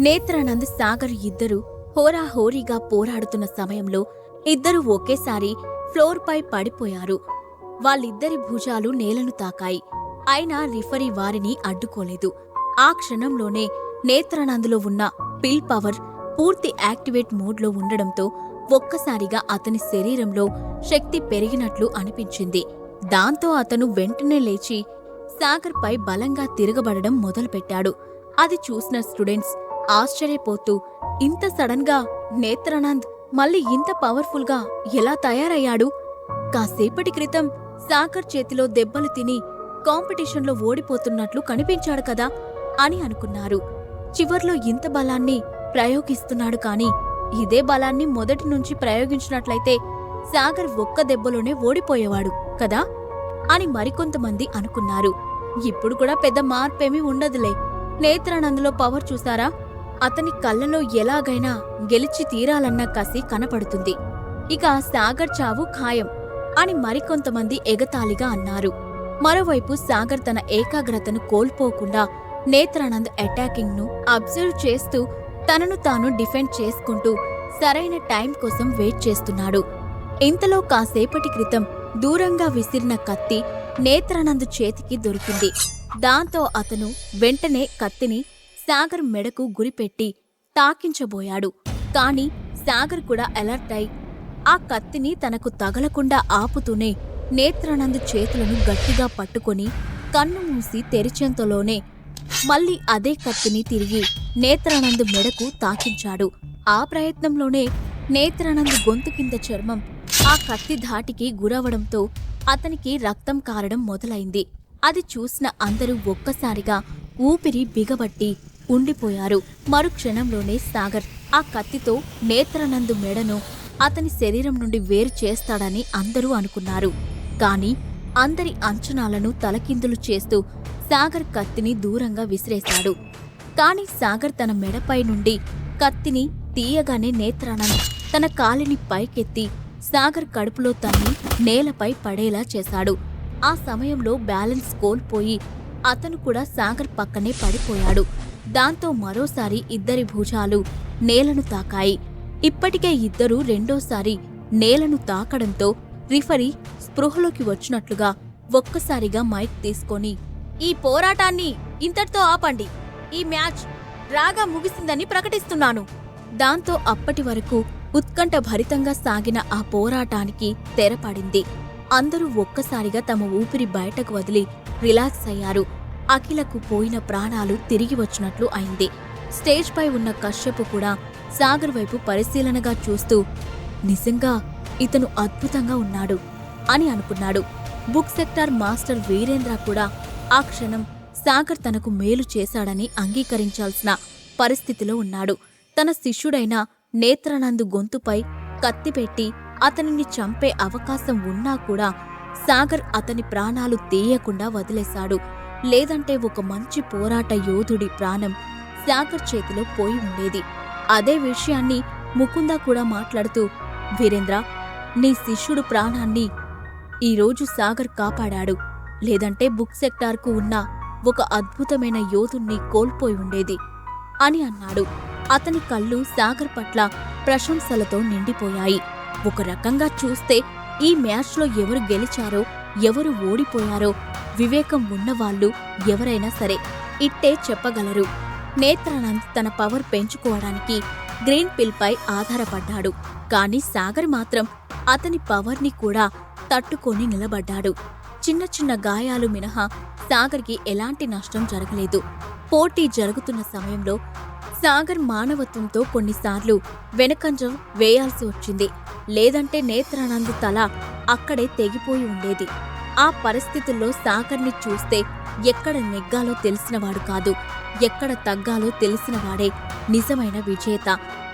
నేత్రానంద్ సాగర్ ఇద్దరు హోరాహోరీగా పోరాడుతున్న సమయంలో ఇద్దరూ ఒకేసారి ఫ్లోర్పై పడిపోయారు. వాళ్ళిద్దరి భుజాలు నేలను తాకాయి. అయినా రిఫరీ వారిని అడ్డుకోలేదు. ఆ క్షణంలోనే నేత్రానందులో ఉన్న పిల్ పవర్ పూర్తి యాక్టివేట్ మోడ్లో ఉండడంతో ఒక్కసారిగా అతని శరీరంలో శక్తి పెరిగినట్లు అనిపించింది. దాంతో అతను వెంటనే లేచి సాగర్పై బలంగా తిరగబడడం మొదలుపెట్టాడు. అది చూసిన స్టూడెంట్స్ ఆశ్చర్యపోతూ ఇంత సడన్గా నేత్రానంద్ మళ్ళీ ఇంత పవర్ఫుల్గా ఎలా తయారయ్యాడు? కాసేపటి క్రితం సాగర్ చేతిలో దెబ్బలు తిని కాంపిటీషన్లో ఓడిపోతున్నట్లు కనిపించాడు కదా అని అనుకున్నారు. చివర్లో ఇంత బలాన్ని ప్రయోగిస్తున్నాడు కాని ఇదే బలాన్ని మొదటి నుంచి ప్రయోగించినట్లయితే సాగర్ ఒక్క దెబ్బలోనే ఓడిపోయేవాడు కదా అని మరికొంతమంది అనుకున్నారు. ఇప్పుడు కూడా పెద్ద మార్పేమీ ఉండదులే. నేత్రానందులో పవర్ చూసారా అతని కళ్ళలో ఎలాగైనా గెలిచి తీరాలన్న కసి కనపడుతుంది. ఇక సాగర్ చావు ఖాయం అని మరికొంతమంది ఎగతాళిగా అన్నారు. మరోవైపు సాగర్ తన ఏకాగ్రతను కోల్పోకుండా నేత్రానంద్ అటాకింగ్ను అబ్జర్వ్ చేస్తూ తనను తాను డిఫెండ్ చేసుకుంటూ సరైన టైం కోసం వెయిట్ చేస్తున్నాడు. ఇంతలో కాసేపటి క్రితం దూరంగా విసిరిన కత్తి నేత్రానంద్ చేతికి దొరికింది. దాంతో అతను వెంటనే కత్తిని సాగర్ మెడకు గురిపెట్టి తాకించబోయాడు. కాని సాగర్ కూడా అలర్ట్ అయి ఆ కత్తిని తనకు తగలకుండా ఆపుతూనే నేత్రానంద్ చేతులను గట్టిగా పట్టుకొని కన్ను మూసి తెరిచేంతలోనే మళ్ళీ అదే కత్తిని తిరిగి నేత్రానంద్ మెడకు తాకించాడు. ఆ ప్రయత్నంలోనే నేత్రానంద్ గొంతు కింద చర్మం ఆ కత్తి ధాటికి గురవడంతో అతనికి రక్తం కారడం మొదలైంది. అది చూసిన అందరూ ఒక్కసారిగా ఊపిరి బిగబట్టి ఉండిపోయారు. మరుక్షణంలోనే సాగర్ ఆ కత్తితో నేత్రనందు మెడను అతని శరీరం నుండి వేరు చేస్తాడని అందరూ అనుకున్నారు. కాని అందరి అంచనాలను తలకిందులు చేస్తూ సాగర్ కత్తిని దూరంగా విసిరేశాడు. కాని సాగర్ తన మెడపై నుండి కత్తిని తీయగానే నేత్రానంద్ తన కాలిని పైకెత్తి సాగర్ కడుపులో తన్ని నేలపై పడేలా చేశాడు. ఆ సమయంలో బ్యాలెన్స్ కోల్పోయి అతను కూడా సాగర్ పక్కనే పడిపోయాడు. దాంతో మరోసారి ఇద్దరి భుజాలు నేలను తాకాయి. ఇప్పటికే ఇద్దరూ రెండోసారి నేలను తాకడంతో రిఫరీ స్పృహలోకి వచ్చినట్లుగా ఒక్కసారిగా మైక్ తీసుకొని ఈ పోరాటాన్ని ఇంతటితో ఆపండి. ఈ మ్యాచ్ రాగా ముగిసిందని ప్రకటిస్తున్నాను. దాంతో అప్పటి వరకు ఉత్కంఠ భరితంగా సాగిన ఆ పోరాటానికి తెరపడింది. అందరూ ఒక్కసారిగా తమ ఊపిరి బయటకు వదిలి రిలాక్స్ అయ్యారు. అఖిలకు పోయిన ప్రాణాలు తిరిగి వచ్చినట్లు అయింది. స్టేజ్ పై ఉన్న కశ్యప్ కూడా సాగర్ వైపు పరిశీలనగా చూస్తూ నిజంగా ఇతను అద్భుతంగా ఉన్నాడు అని అనుకున్నాడు. బుక్ సెక్టార్ మాస్టర్ వీరేంద్ర కూడా ఆ క్షణం సాగర్ తనకు మేలు చేశాడని అంగీకరించాల్సిన పరిస్థితిలో ఉన్నాడు. తన శిష్యుడైన నేత్రానందు గొంతుపై కత్తిపెట్టి అతనిని చంపే అవకాశం ఉన్నా కూడా సాగర్ అతని ప్రాణాలు తీయకుండా వదిలేశాడు. లేదంటే ఒక మంచి పోరాట యోధుడి ప్రాణం సాగర్ చేతిలో పోయి ఉండేది. అదే విషయాన్ని ముకుంద కూడా మాట్లాడుతూ వీరేంద్ర నీ శిష్యుడు ప్రాణాన్ని ఈరోజు సాగర్ కాపాడాడు. లేదంటే బుక్ సెక్టార్కు ఉన్న ఒక అద్భుతమైన యోధుణ్ణి కోల్పోయి ఉండేది అని అన్నాడు. అతని కళ్ళు సాగర్ పట్ల ప్రశంసలతో నిండిపోయాయి. ఒక రకంగా చూస్తే ఈ మ్యాచ్లో ఎవరు గెలిచారో ఎవరు ఓడిపోయారో వివేకం ఉన్నవాళ్ళు ఎవరైనా సరే ఇట్టే చెప్పగలరు. నేత్రానంద్ తన పవర్ పెంచుకోవడానికి గ్రీన్ పిల్పై ఆధారపడ్డాడు. కాని సాగర్ మాత్రం అతని పవర్ని కూడా తట్టుకొని నిలబడ్డాడు. చిన్న చిన్న గాయాలు మినహా సాగర్కి ఎలాంటి నష్టం జరగలేదు. పోటీ జరుగుతున్న సమయంలో సాగర్ మానవత్వంతో కొన్నిసార్లు వెనకంజం వేయాల్సి వచ్చింది. లేదంటే నేత్రానంద్ తల అక్కడే తెగిపోయి ఉండేది. ఆ పరిస్థితుల్లో సాగర్ని చూస్తే ఎక్కడ నెగ్గాలో తెలిసినవాడు కాదు. ఎక్కడ తగ్గాలో తెలిసినవాడే నిజమైన విజేత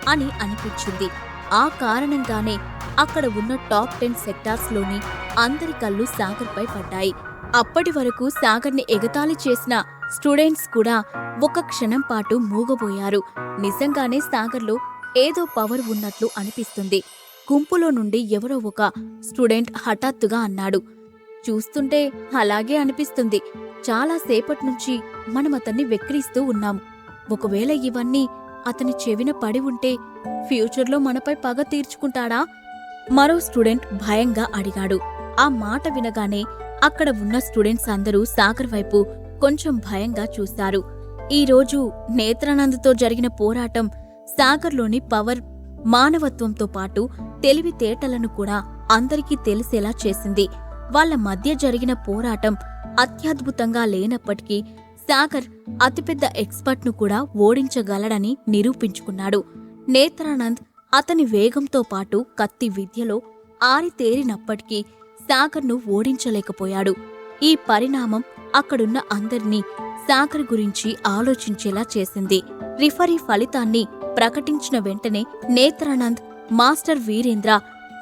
అని అనిపించింది. ఆ కారణంగానే అక్కడ ఉన్న టాప్ టెన్ సెక్టార్స్లోని అందరి కళ్ళు సాగర్పై పడ్డాయి. అప్పటి వరకు సాగర్ని ఎగతాళి చేసిన స్టూడెంట్స్ కూడా ఒక క్షణం పాటు మూగబోయారు. నిజంగానే సాగర్లో ఏదో పవర్ ఉన్నట్లు అనిపిస్తుంది. గుంపులో నుండి ఎవరో ఒక స్టూడెంట్ హఠాత్తుగా అన్నాడు. చూస్తుంటే అలాగే అనిపిస్తుంది. చాలాసేపటి నుంచి మనం అతన్ని వెక్కిరిస్తూ ఉన్నాం. ఒకవేళ ఇవన్నీ అతని చెవిన పడి ఉంటే ఫ్యూచర్లో మనపై పగ తీర్చుకుంటాడా? మరో స్టూడెంట్ భయంగా అడిగాడు. ఆ మాట వినగానే అక్కడ ఉన్న స్టూడెంట్స్ అందరూ సాగర్ వైపు కొంచెం భయంగా చూశారు ఈరోజు నేత్రానందతో నేత్రానంద్తో జరిగిన పోరాటం సాగర్లోని పవర్ మానవత్వంతో పాటు తెలివితేటలను కూడా అందరికీ తెలిసేలా చేసింది. వాళ్ళ మధ్య జరిగిన పోరాటం అత్యద్భుతంగా లేనప్పటికీ సాగర్ అతిపెద్ద ఎక్స్పర్ట్ను కూడా ఓడించగలడని నిరూపించుకున్నాడు. నేత్రానంద్ అతని వేగంతో పాటు కత్తి విద్యలో ఆరితేరినప్పటికీ సాగర్ను ఓడించలేకపోయాడు. ఈ పరిణామం అక్కడున్న అందరినీ సాగర్ గురించి ఆలోచించేలా చేసింది. రిఫరీ ఫలితాన్ని ప్రకటించిన వెంటనే నేత్రానంద్ మాస్టర్ వీరేంద్ర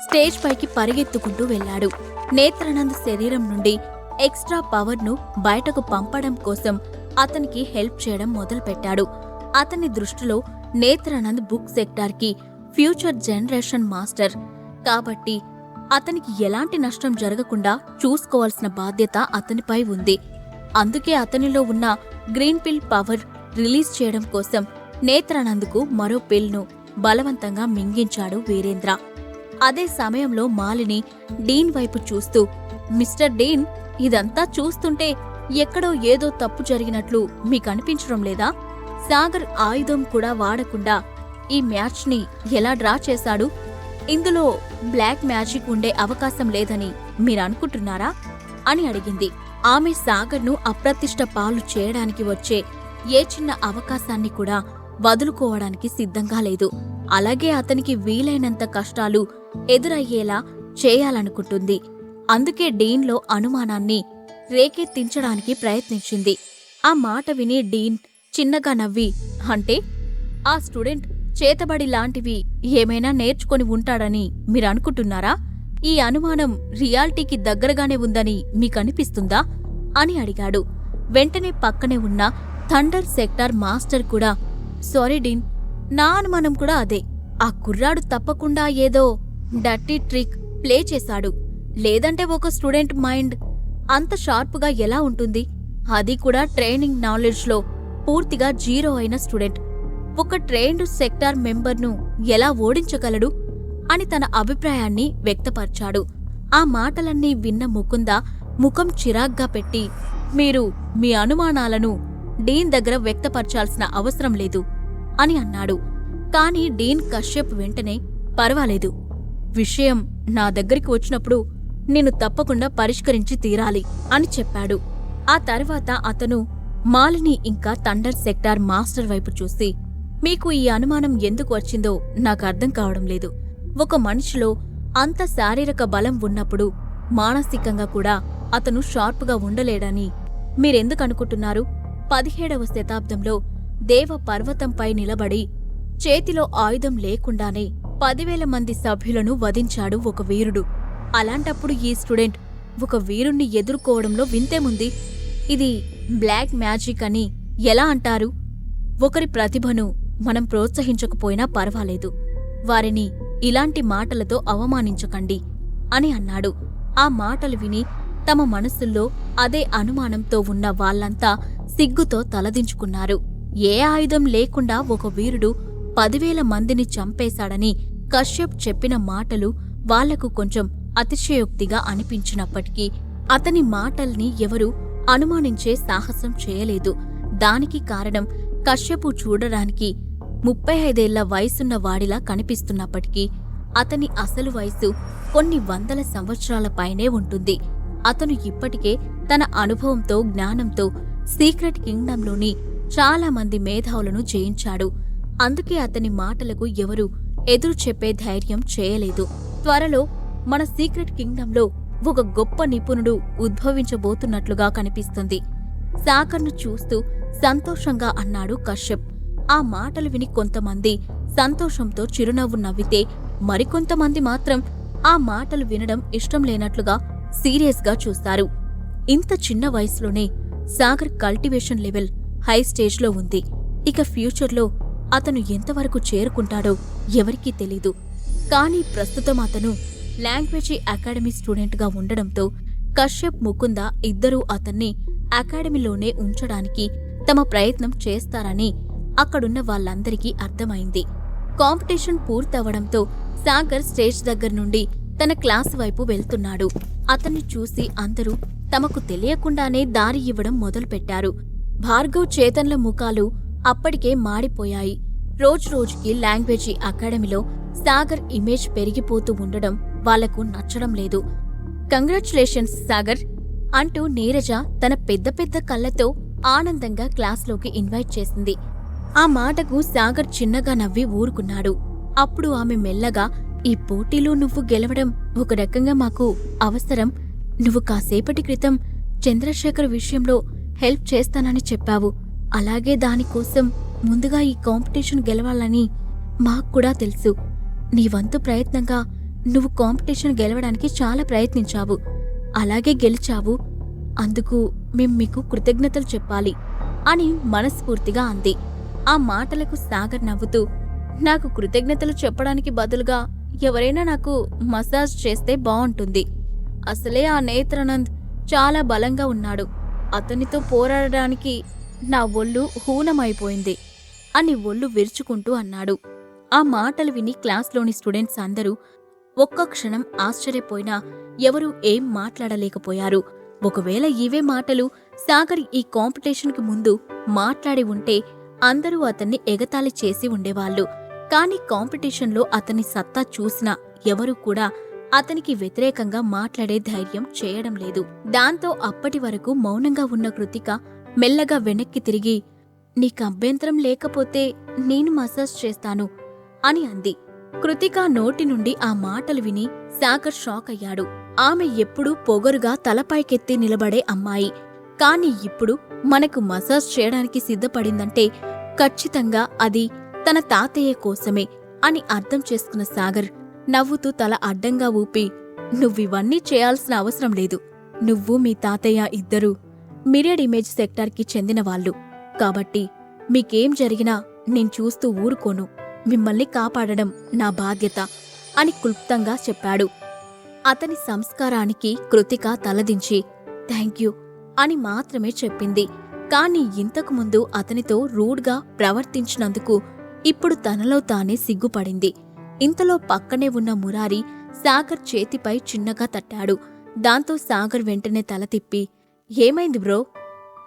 స్టేజ్ పైకి పరిగెత్తుకుంటూ వెళ్ళాడు. నేత్రానంద్ శరీరం నుండి ఎక్స్ట్రా పవర్ను బయటకు పంపడం కోసం అతనికి హెల్ప్ చేయడం మొదలుపెట్టాడు. అతని దృష్టిలో నేత్రానంద్ బుక్ సెక్టార్కి ఫ్యూచర్ జనరేషన్ మాస్టర్. కాబట్టి అతనికి ఎలాంటి నష్టం జరగకుండా చూసుకోవాల్సిన బాధ్యత అతనిపై ఉంది. అందుకే అతనిలో ఉన్న గ్రీన్ పిల్ పవర్ రిలీజ్ చేయడం కోసం నేత్రానంద్కు మరో పిల్ను బలవంతంగా మింగించాడు వీరేంద్ర. అదే సమయంలో మాలిని డీన్ వైపు చూస్తూ మిస్టర్ డీన్ ఇదంతా చూస్తుంటే ఎక్కడో ఏదో తప్పు జరిగినట్లు మీకనిపించడం లేదా? సాగర్ ఆయుధం కూడా వాడకుండా ఈ మ్యాచ్ని ఎలా డ్రా చేశాడు? ఇందులో బ్లాక్ మ్యాజిక్ ఉండే అవకాశం లేదని మీరనుకుంటున్నారా? అని అడిగింది. ఆమె సాగర్ను అప్రతిష్ట పాలు చేయడానికి వచ్చే ఏ చిన్న అవకాశాన్ని కూడా వదులుకోవడానికి సిద్ధంగా లేదు. అలాగే అతనికి వీలైనంత కష్టాలు ఎదురయ్యేలా చేయాలనుకుంటుంది. అందుకే డీన్లో అనుమానాన్ని రేకెత్తించడానికి ప్రయత్నించింది. ఆ మాట విని డీన్ చిన్నగా నవ్వి అంటే ఆ స్టూడెంట్ చేతబడి లాంటివి ఏమైనా నేర్చుకొని ఉంటాడని మీరనుకుంటున్నారా ఈ అనుమానం రియాలిటీకి దగ్గరగానే ఉందని మీకనిపిస్తుందా? అని అడిగాడు. వెంటనే పక్కనే ఉన్న థండర్ సెక్టార్ మాస్టర్ కూడా సారీ డీన్ నా అనుమానం కూడా అదే. ఆ కుర్రాడు తప్పకుండా ఏదో డర్టీ ట్రిక్ ప్లే చేశాడు. లేదంటే ఒక స్టూడెంట్ మైండ్ అంత షార్ప్గా ఎలా ఉంటుంది? అది కూడా ట్రైనింగ్ నాలెడ్జ్లో పూర్తిగా జీరో అయిన స్టూడెంట్. ఒక ట్రైన్డ్ సెక్టార్ మెంబర్ను ఎలా ఓడించగలడు? అని తన అభిప్రాయాన్ని వ్యక్తపరిచాడు. ఆ మాటలన్నీ విన్న ముకుంద ముఖం చిరాగ్గా పెట్టి మీరు మీ అనుమానాలను డీన్ దగ్గర వ్యక్తపరచాల్సిన అవసరం లేదు అని అన్నాడు. కాని డీన్ కశ్యప్ వెంటనే పర్వాలేదు. విషయం నా దగ్గరికి వచ్చినప్పుడు నేను తప్పకుండా పరిష్కరించి తీరాలి అని చెప్పాడు. ఆ తర్వాత అతను మాలిని ఇంకా థండర్ సెక్టార్ మాస్టర్ వైపు చూసి మీకు ఈ అనుమానం ఎందుకు వచ్చిందో నాకు అర్థం కావడం లేదు. ఒక మనిషిలో అంత శారీరక బలం ఉన్నప్పుడు మానసికంగా కూడా అతను షార్ప్గా ఉండలేడని మీరెందుకనుకుంటున్నారు? పదిహేడవ శతాబ్దంలో దేవ పర్వతంపై నిలబడి చేతిలో ఆయుధం లేకుండానే పదివేల మంది సభ్యులను వధించాడు ఒక వీరుడు. అలాంటప్పుడు ఈ స్టూడెంట్ ఒక వీరుణ్ణి ఎదుర్కోవడంలో వింతేముంది ఇది బ్లాక్ మ్యాజిక్ అని ఎలా అంటారు? ఒకరి ప్రతిభను మనం ప్రోత్సహించకపోయినా పర్వాలేదు. వారిని ఇలాంటి మాటలతో అవమానించకండి అని అన్నాడు. ఆ మాటలు విని తమ మనసుల్లో అదే అనుమానంతో ఉన్న వాళ్ళంతా సిగ్గుతో తలదించుకున్నారు. ఏ ఆయుధం లేకుండా ఒక వీరుడు పదివేల మందిని చంపేశాడని కశ్యప్ చెప్పిన మాటలు వాళ్ళకు కొంచెం అతిశయోక్తిగా అనిపించినప్పటికీ అతని మాటల్ని ఎవరూ అనుమానించే సాహసం చేయలేదు. దానికి కారణం కశ్యపు చూడడానికి ముప్పై ఐదేళ్ళ వయసున్న వాడిలా కనిపిస్తున్నప్పటికీ అతని అసలు వయసు కొన్ని వందల సంవత్సరాల పైనే ఉంటుంది. అతను ఇప్పటికే తన అనుభవంతో జ్ఞానంతో సీక్రెట్ కింగ్డంలోని చాలా మంది మేధావులను జయించాడు. అందుకే అతని మాటలకు ఎవరు ఎదురు చెప్పే ధైర్యం చేయలేదు. త్వరలో మన సీక్రెట్ కింగ్డంలో ఒక గొప్ప నిపుణుడు ఉద్భవించబోతున్నట్లుగా కనిపిస్తుంది. సాకర్ను చూస్తూ సంతోషంగా అన్నాడు కశ్యప్. ఆ మాటలు విని కొంతమంది సంతోషంతో చిరునవ్వు నవ్వితే మరికొంతమంది మాత్రం ఆ మాటలు వినడం ఇష్టం లేనట్లుగా సీరియస్గా చూస్తారు. ఇంత చిన్న వయసులోనే సాగర్ కల్టివేషన్ లెవెల్ హై స్టేజ్లో ఉంది. ఇక ఫ్యూచర్లో అతను ఎంతవరకు చేరుకుంటాడో ఎవరికీ తెలీదు. కానీ ప్రస్తుతం అతను లాంగ్వేజీ అకాడమీ స్టూడెంట్గా ఉండడంతో కశ్యప్ ముకుంద ఇద్దరూ అతన్ని అకాడమీలోనే ఉంచడానికి తమ ప్రయత్నం చేస్తారని అక్కడున్న వాళ్ళందరికీ అర్థమైంది. కాంపిటీషన్ పూర్తవడంతో సాగర్ స్టేజ్ దగ్గర నుండి తన క్లాస్ వైపు వెళ్తున్నాడు. అతన్ని చూసి అందరూ తమకు తెలియకుండానే దారి ఇవ్వడం మొదలుపెట్టారు. భార్గవ్ చేతన్ల ముఖాలు అప్పటికే మాడిపోయాయి. రోజురోజుకి లాంగ్వేజీ అకాడమీలో సాగర్ ఇమేజ్ పెరిగిపోతూ ఉండడం వాళ్ళకు నచ్చడం లేదు. కంగ్రాచులేషన్స్ సాగర్ అంటూ నీరజ తన పెద్ద పెద్ద కళ్ళతో ఆనందంగా క్లాస్లోకి ఇన్వైట్ చేసింది. ఆ మాటకు సాగర్ చిన్నగా నవ్వి ఊరుకున్నాడు. అప్పుడు ఆమె మెల్లగా ఈ పోటీలో నువ్వు గెలవడం ఒక రకంగా మాకు అవసరం. నువ్వు కాసేపటి క్రితం చంద్రశేఖర్ విషయంలో హెల్ప్ చేస్తానని చెప్పావు. అలాగే దానికోసం ముందుగా ఈ కాంపిటీషన్ గెలవాలని మాకు కూడా తెలుసు. నీ వంతు ప్రయత్నంగా నువ్వు కాంపిటీషన్ గెలవడానికి చాలా ప్రయత్నించావు. అలాగే గెలిచావు. అందుకు మేం మీకు కృతజ్ఞతలు చెప్పాలి అని మనస్ఫూర్తిగా అంది. ఆ మాటలకు సాగర్ నవ్వుతూ నాకు కృతజ్ఞతలు చెప్పడానికి బదులుగా ఎవరైనా నాకు మసాజ్ చేస్తే బావుంటుంది. అసలే ఆ నేత్రానంద్ చాలా బలంగా ఉన్నాడు. అతనితో పోరాడడానికి నా ఒళ్ళు హూనమైపోయింది అని ఒళ్ళు విరుచుకుంటూ అన్నాడు. ఆ మాటలు విని క్లాస్లోని స్టూడెంట్స్ అందరూ ఒక్క క్షణం ఆశ్చర్యపోయినా ఎవరూ ఏం మాట్లాడలేకపోయారు. ఒకవేళ ఇవే మాటలు సాగర్ ఈ కాంపిటీషన్కి ముందు మాట్లాడి ఉంటే అందరూ అతన్ని ఎగతాళి చేసి ఉండేవాళ్ళు. కాని కాంపిటీషన్లో అతని సత్తా చూసినా ఎవరూ కూడా అతనికి వ్యతిరేకంగా మాట్లాడే ధైర్యం చేయడం లేదు. దాంతో అప్పటి వరకు మౌనంగా ఉన్న కృతిక మెల్లగా వెనక్కి తిరిగి నీకు అభ్యంతరం లేకపోతే నేను మసాజ్ చేస్తాను అని అంది. కృతిక నోటి నుండి ఆ మాటలు విని సాగర్ షాక్ అయ్యాడు. ఆమె ఎప్పుడూ పొగరుగా తలపైకెత్తి నిలబడే అమ్మాయి. కానీ ఇప్పుడు మనకు మసాజ్ చేయడానికి సిద్ధపడిందంటే ఖచ్చితంగా అది తన తాతయ్య కోసమే అని అర్థం చేసుకున్న సాగర్ నవ్వుతూ తల అడ్డంగా ఊపి నువ్వివన్నీ చేయాల్సిన అవసరం లేదు. నువ్వు మీ తాతయ్య ఇద్దరూ మిరియడ్ ఇమేజ్ సెక్టార్కి చెందినవాళ్ళు కాబట్టి మీకేం జరిగినా నేను చూస్తూ ఊరుకోను. మిమ్మల్ని కాపాడడం నా బాధ్యత అని క్లుప్తంగా చెప్పాడు. అతని సంస్కారానికి కృతిక తలదించి థ్యాంక్ యూ. అని మాత్రమే చెప్పింది. కాని ఇంతకుముందు అతనితో రూడ్గా ప్రవర్తించినందుకు ఇప్పుడు తనలో తానే సిగ్గుపడింది. ఇంతలో పక్కనే ఉన్న మురారి సాగర్ చేతిపై చిన్నగా తట్టాడు. దాంతో సాగర్ వెంటనే తల తిప్పి ఏమైంది బ్రో?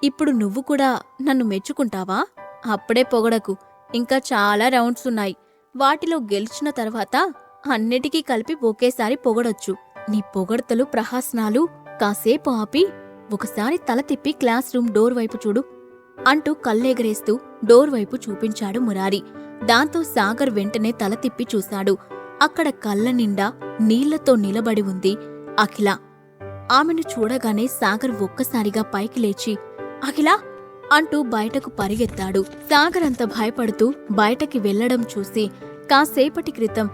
ఇప్పుడు నువ్వు కూడా నన్ను మెచ్చుకుంటావా? అప్పుడే పొగడకు. ఇంకా చాలా రౌండ్స్ ఉన్నాయి. వాటిలో గెలిచిన తర్వాత అన్నిటికీ కలిపి ఒకేసారి పొగడొచ్చు. నీ పొగడతలు ప్రహాసనాలు కాసేపు ఆపి ఒకసారి తల తిప్పి క్లాస్ రూమ్ డోర్ వైపు చూడు అంటూ కళ్ళెగరేస్తూ డోర్ వైపు చూపించాడు మురారి. దాంతో సాగర్ వెంటనే తల తిప్పి చూశాడు. అక్కడ కళ్ళ నిండా నీళ్ళతో నిలబడి ఉంది అఖిల. ఆమెను చూడగానే సాగర్ ఒక్కసారిగా పైకి లేచి అఖిల! అంటూ బయటకు పరిగెత్తాడు. సాగర్ అంత భయపడుతూ బయటకి వెళ్ళడం చూసి కాసేపటి క్రితం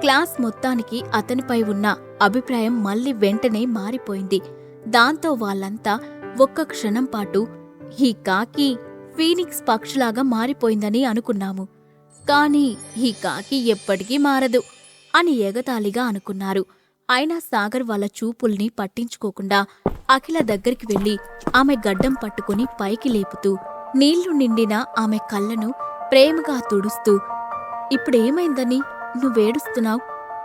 క్లాస్ మొత్తానికి అతనిపై ఉన్న అభిప్రాయం మళ్ళీ వెంటనే మారిపోయింది. దాంతో వాళ్ళంతా ఒక్క క్షణం పాటు ఈ కాకి ఫీనిక్స్ పక్షులాగా మారిపోయిందని అనుకున్నాము. కాని ఈ కాకి ఎప్పటికీ మారదు అని ఎగతాళిగా అనుకున్నారు. అయినా సాగర్ వాళ్ళ చూపుల్ని పట్టించుకోకుండా అఖిల దగ్గరికి వెళ్ళి ఆమె గడ్డం పట్టుకుని పైకి లేపుతూ నీళ్ళు నిండిన ఆమె కళ్ళను ప్రేమగా తుడుస్తూ ఇప్పుడేమైందని? నువ్వేడుస్తున్నావు?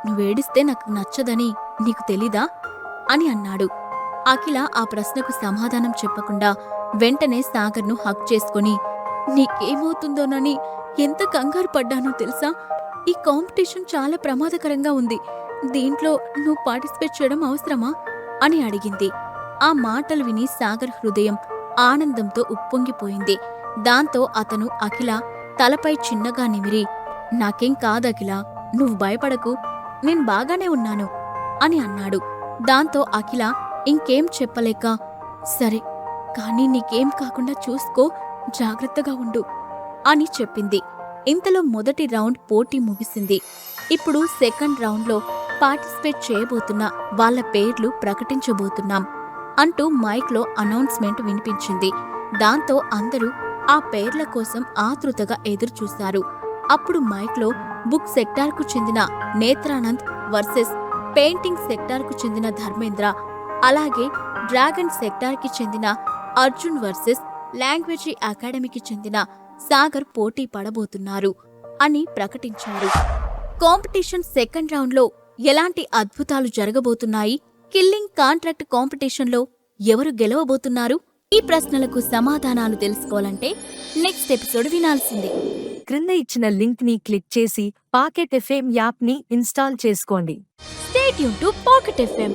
నువ్వేడిస్తే నాకు నచ్చదని నీకు తెలీదా? అని అన్నాడు. అఖిల ఆ ప్రశ్నకు సమాధానం చెప్పకుండా వెంటనే సాగర్ను హక్ చేసుకుని నీకేమవుతుందోనని ఎంత కంగారు పడ్డానో తెలుసా? ఈ కాంపిటీషన్ చాలా ప్రమాదకరంగా ఉంది. దీంట్లో నువ్వు పార్టిసిపేట్ చేయడం అవసరమా? అని అడిగింది. ఆ మాటలు విని సాగర్ హృదయం ఆనందంతో ఉప్పొంగిపోయింది. దాంతో అతను అఖిల తలపై చిన్నగా నిమిరి నాకేం కాదఖిల నువ్వు భయపడకు నేను బాగానే ఉన్నాను అని అన్నాడు. దాంతో అఖిల ఇంకేం చెప్పలేక సరే కానీ నీకేం కాకుండా చూసుకో జాగ్రత్తగా ఉండు అని చెప్పింది. ఇంతలో మొదటి రౌండ్ పోటీ ముగిసింది. ఇప్పుడు సెకండ్ రౌండ్లో పార్టిసిపేట్ చేయబోతున్న వాళ్ళ పేర్లు ప్రకటించబోతున్నాం అంటూ మైక్లో అనౌన్స్మెంట్ వినిపించింది. దాంతో అందరూ ఆ పేర్ల కోసం ఆతృతగా ఎదురుచూశారు. అప్పుడు మైక్లో బుక్ సెక్టార్కు చెందిన నేత్రానంద్ వర్సెస్ పెయింటింగ్ సెక్టార్కు చెందిన ధర్మేంద్ర అలాగే డ్రాగన్ సెక్టార్కి చెందిన అర్జున్ వర్సెస్ లాంగ్వేజీ అకాడమీకి చెందిన సాగర్ పోటీ పడబోతున్నారు అని ప్రకటించారు. కాంపిటీషన్ సెకండ్ రౌండ్లో ఎలాంటి అద్భుతాలు జరగబోతున్నాయి? కిల్లింగ్ కాంట్రాక్ట్ కాంపిటీషన్లో ఎవరు గెలవబోతున్నారు? ఈ ప్రశ్నలకు సమాధానాలు తెలుసుకోవాలంటే నెక్స్ట్ ఎపిసోడ్ వినాల్సిందే. క్రింద ఇచ్చిన లింక్ని క్లిక్ చేసి పాకెట్ ఎఫ్ఎం యాప్ని ఇన్స్టాల్ చేసుకోండి. State to pocket FM